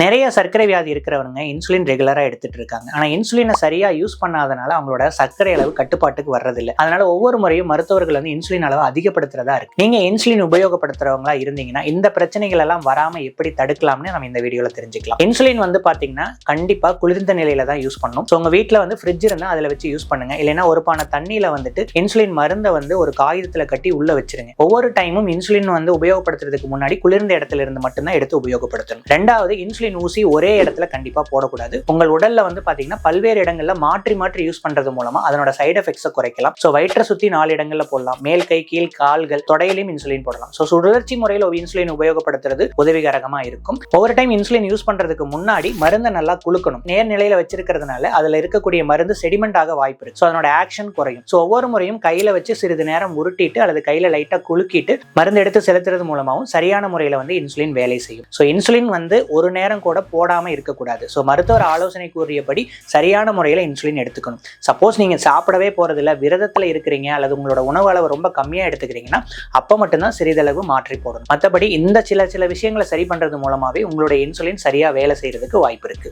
நிறைய சர்க்கரை வியாதி இருக்கிறவங்க இன்சுலின் ரெகுலரா எடுத்துட்டு இருக்காங்க. ஆனால் இன்சுலினை சரியா யூஸ் பண்ணாதனால அவங்களோட சர்க்கரை அளவு கட்டுப்பாட்டுக்கு வர்றதில்லை. அதனால ஒவ்வொரு முறையும் மருத்துவர்கள் வந்து இன்சுலின் அளவு அதிகப்படுத்துறதா இருக்கு. நீங்கள் இன்சுலின் உபயோகப்படுத்துறவங்களா இருந்தீங்கன்னா இந்த பிரச்சனைகள் எல்லாம் வராம எப்படி தடுக்கலாம்னு நம்ம இந்த வீடியோவில் தெரிஞ்சுக்கலாம். இன்சுலின் வந்து பாத்தீங்கன்னா கண்டிப்பா குளிர்ந்த நிலையில தான் யூஸ் பண்ணும். ஸோ உங்கள் வீட்ல வந்து ஃப்ரிட்ஜ் இருந்தால் அதுல வச்சு யூஸ் பண்ணுங்க. இல்லைன்னா ஒரு பானை தண்ணியில வந்துட்டு இன்சுலின் மருந்தை வந்து ஒரு காகிதத்தில் கட்டி உள்ள வச்சிருங்க. ஒவ்வொரு டைமும் இன்சுலின் வந்து உபயோகப்படுத்துறதுக்கு முன்னாடி குளிர்ந்த இடத்துல இருந்து மட்டும்தான் எடுத்து உபயோகப்படுத்தணும். ரெண்டாவது இன்சுலின் ஊசி ஒரே இடத்துல கண்டிப்பா போடக்கூடாது. உங்கள் உடல்ல வந்து பாத்தீங்கன்னா பல்வேறு இடங்கள்ல மாற்றி மாற்றி யூஸ் பண்றது மூலமா அதனோட சைடு எஃபெக்ட்ஸை குறைக்கலாம். ஸோ வயிற்றை சுத்தி நாலு இடங்கள்ல போடலாம். மேல் கை கீழ் கால்கள் தொடையிலையும் இன்சுலின் போடலாம். ஸோ சுழற்சி முறையில் இன்சுலின் உபயோகப்படுத்துறது உதவிகரமா இருக்கும். ஒவ்வொரு டைம் இன்சுலின் யூஸ் பண்றதுக்கு முன்னாடி மருந்தை நல்லா குலுக்கணும் நேர்நிலையில் வச்சிருக்கிறதுனால அதுல இருக்கக்கூடிய மருந்து செடிமெண்ட் ஆக வாய்ப்பு இருக்கு. ஸோ அதனோட ஆக்ஷன் குறையும். ஸோ ஒவ்வொரு முறையும் கையில வச்சு சிறிது நேரம் உருட்டிட்டு அல்லது கையில லைட்டா குலுக்கிட்டு மருந்து எடுத்து செலுத்துறது மூலமாகவும் சரியான முறையில வந்து இன்சுலின் வேலை செய்யும். ஸோ இன்சுலின் வந்து ஒரு நேரம் கூட போடாம இருக்கக்கூடாது. ஸோ மருத்துவர் ஆலோசனை கூறியபடி சரியான முறையில் இன்சுலின் எடுத்துக்கணும். சப்போஸ் நீங்க சாப்பிடவே போகிறதில்ல விரதத்தில் இருக்கிறீங்க அல்லது உங்களோட உணவு அளவு ரொம்ப கம்மியா எடுத்துக்கிறீங்கன்னா அப்போ மட்டும்தான் சிறிதளவு மாற்றி போடணும். மற்றபடி இந்த சில சில விஷயங்களை சரி பண்றது மூலமாவே உங்களுடைய இன்சுலின் சரியா வேலை செய்யறதுக்கு வாய்ப்பு இருக்கு.